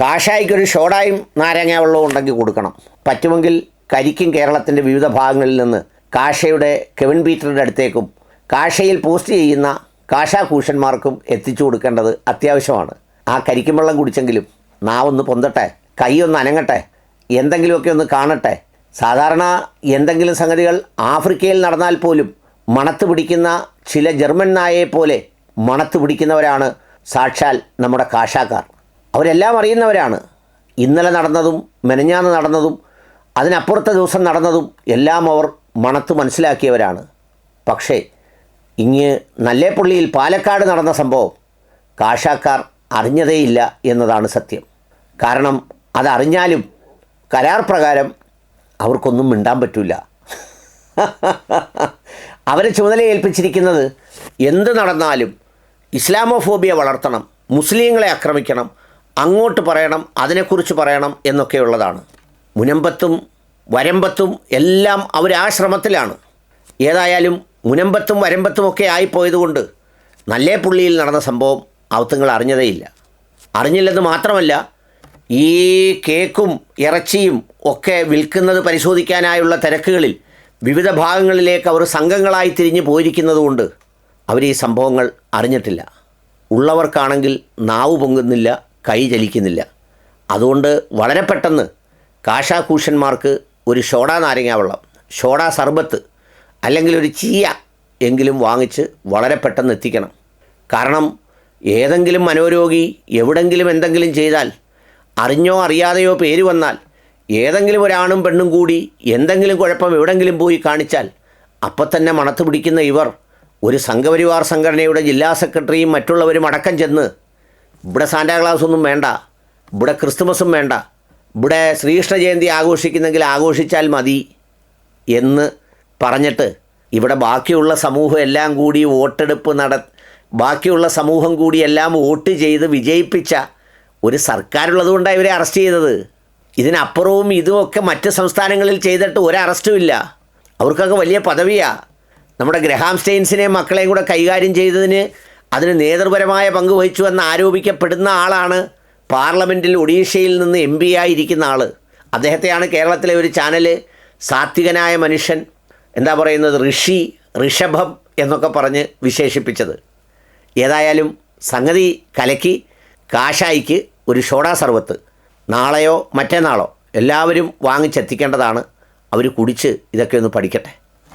കാഷായിക്കൊരു ഷോഡായും നാരങ്ങ വെള്ളവും ഉണ്ടെങ്കിൽ കൊടുക്കണം. പറ്റുമെങ്കിൽ കരിക്കും കേരളത്തിന്റെ വിവിധ ഭാഗങ്ങളിൽ നിന്ന് കാഷയുടെ കെവിൻ പീറ്ററിന്റെ അടുത്തേക്കും കാഷയിൽ പോസ്റ്റ് ചെയ്യുന്ന കാഷാഘൂഷന്മാർക്കും എത്തിച്ചു കൊടുക്കേണ്ടത് അത്യാവശ്യമാണ്. ആ കരിക്കും വെള്ളം കുടിച്ചെങ്കിലും നാവൊന്ന് പൊന്തട്ടെ കൈയൊന്ന് അനങ്ങട്ടെ എന്തെങ്കിലുമൊക്കെ ഒന്ന് കാണട്ടെ. സാധാരണ എന്തെങ്കിലും സംഗതികൾ ആഫ്രിക്കയിൽ നടന്നാൽ പോലും മണത്ത് പിടിക്കുന്ന ചില ജർമ്മൻ നായയെ പോലെ മണത്ത് പിടിക്കുന്നവരാണ് സാക്ഷാൽ നമ്മുടെ കാഷാക്കാർ. അവരെല്ലാം അറിയുന്നവരാണ്. ഇന്നലെ നടന്നതും മെനഞ്ഞാന്ന് നടന്നതും അതിനപ്പുറത്തെ ദിവസം നടന്നതും എല്ലാം അവർ മണത്ത് മനസ്സിലാക്കിയവരാണ്. പക്ഷേ ഇങ്ങ് നല്ലേപ്പള്ളിയിൽ പാലക്കാട് നടന്ന സംഭവം കാഷാക്കാർ അറിഞ്ഞതേയില്ല എന്നതാണ് സത്യം. കാരണം അതറിഞ്ഞാലും കരാർ പ്രകാരം അവർക്കൊന്നും മിണ്ടാൻ പറ്റില്ല അവരെ ചുമതല ഏൽപ്പിച്ചിരിക്കുന്നത് എന്ത് നടന്നാലും ഇസ്ലാമോഫോബിയ വളർത്തണം മുസ്ലിങ്ങളെ ആക്രമിക്കണം അങ്ങോട്ട് പറയണം അതിനെക്കുറിച്ച് പറയണം എന്നൊക്കെയുള്ളതാണ്. മുനമ്പത്തും വരമ്പത്തും എല്ലാം അവർ ആ ശ്രമത്തിലാണ് ഏതായാലും മുനമ്പത്തും വരമ്പത്തും ഒക്കെ ആയിപ്പോയതുകൊണ്ട് നല്ലേ പുള്ളിയിൽ നടന്ന സംഭവം അവത്തുങ്ങൾ അറിഞ്ഞതേയില്ല. അറിഞ്ഞില്ലെന്ന് മാത്രമല്ല ഈ കേക്കും ഇറച്ചിയും ഒക്കെ വിൽക്കുന്നത് പരിശോധിക്കാനായുള്ള തിരക്കുകളിൽ വിവിധ ഭാഗങ്ങളിലേക്ക് അവർ സംഘങ്ങളായി തിരിഞ്ഞു പോയിരിക്കുന്നതുകൊണ്ട് അവർ ഈ സംഭവങ്ങൾ അറിഞ്ഞിട്ടില്ല. ഉള്ളവർക്കാണെങ്കിൽ നാവ് പൊങ്ങുന്നില്ല കൈ ചലിക്കുന്നില്ല. അതുകൊണ്ട് വളരെ പെട്ടെന്ന് കാഷാകൂഷന്മാർക്ക് ഒരു ഷോഡ നാരങ്ങ വെള്ളം ഷോഡ സർബത്ത് അല്ലെങ്കിൽ ഒരു ചീയ എങ്കിലും വാങ്ങിച്ച് വളരെ പെട്ടെന്ന് എത്തിക്കണം. കാരണം ഏതെങ്കിലും മനോരോഗി എവിടെങ്കിലും എന്തെങ്കിലും ചെയ്താൽ അറിഞ്ഞോ അറിയാതെയോ പേര് വന്നാൽ ഏതെങ്കിലും ഒരാണും പെണ്ണും കൂടി എന്തെങ്കിലും കുഴപ്പം എവിടെങ്കിലും പോയി കാണിച്ചാൽ അപ്പം തന്നെ മണത്ത് പിടിക്കുന്ന ഇവർ ഒരു സംഘപരിവാർ സംഘടനയുടെ ജില്ലാ സെക്രട്ടറിയും മറ്റുള്ളവരും അടക്കം ചെന്ന് ഇവിടെ സാന്റാക്ലാസ് ഒന്നും വേണ്ട. ഇവിടെ ക്രിസ്തുമസും വേണ്ട. ഇവിടെ ശ്രീകൃഷ്ണ ജയന്തി ആഘോഷിക്കുന്നെങ്കിൽ ആഘോഷിച്ചാൽ മതി എന്ന് പറഞ്ഞിട്ട് ഇവിടെ ബാക്കിയുള്ള സമൂഹം എല്ലാം കൂടി വോട്ടെടുപ്പ് നട ബാക്കിയുള്ള സമൂഹം കൂടി എല്ലാം വോട്ട് ചെയ്ത് വിജയിപ്പിച്ച ഒരു സർക്കാരുള്ളതുകൊണ്ടാണ് ഇവരെ അറസ്റ്റ് ചെയ്തത്. ഇതിനപ്പുറവും ഇതുമൊക്കെ മറ്റ് സംസ്ഥാനങ്ങളിൽ ചെയ്തിട്ട് ഒരു അറസ്റ്റും ഇല്ല. അവർക്കൊക്കെ വലിയ പദവിയാണ് നമ്മുടെ ഗ്രഹാം സ്റ്റെയിൻസിനെ മക്കളെയും കൂടെ കൈകാര്യം ചെയ്തതിന് അതിന് നേതൃപരമായ പങ്ക് വഹിച്ചു എന്ന് ആരോപിക്കപ്പെടുന്ന ആളാണ് പാർലമെന്റിൽ ഒഡീഷയിൽ നിന്ന് എം പി ആയിരിക്കുന്ന ആൾ അദ്ദേഹത്തെയാണ് കേരളത്തിലെ ഒരു ചാനൽ സാത്വികനായ മനുഷ്യൻ എന്താ പറയുന്നത് ഋഷി ഋഷഭം എന്നൊക്കെ പറഞ്ഞ് വിശേഷിപ്പിച്ചത്. ഏതായാലും സംഗതി കലക്കി കാഷായിക്ക് ഒരു ഷോഡാ സർവത്ത്. നാളെയോ മറ്റന്നാളോ എല്ലാവരും വാങ്ങിച്ചെത്തിക്കേണ്ടതാണ്. അവർ കുടിച്ച് ഇതൊക്കെ ഒന്ന് പഠിക്കട്ടെ.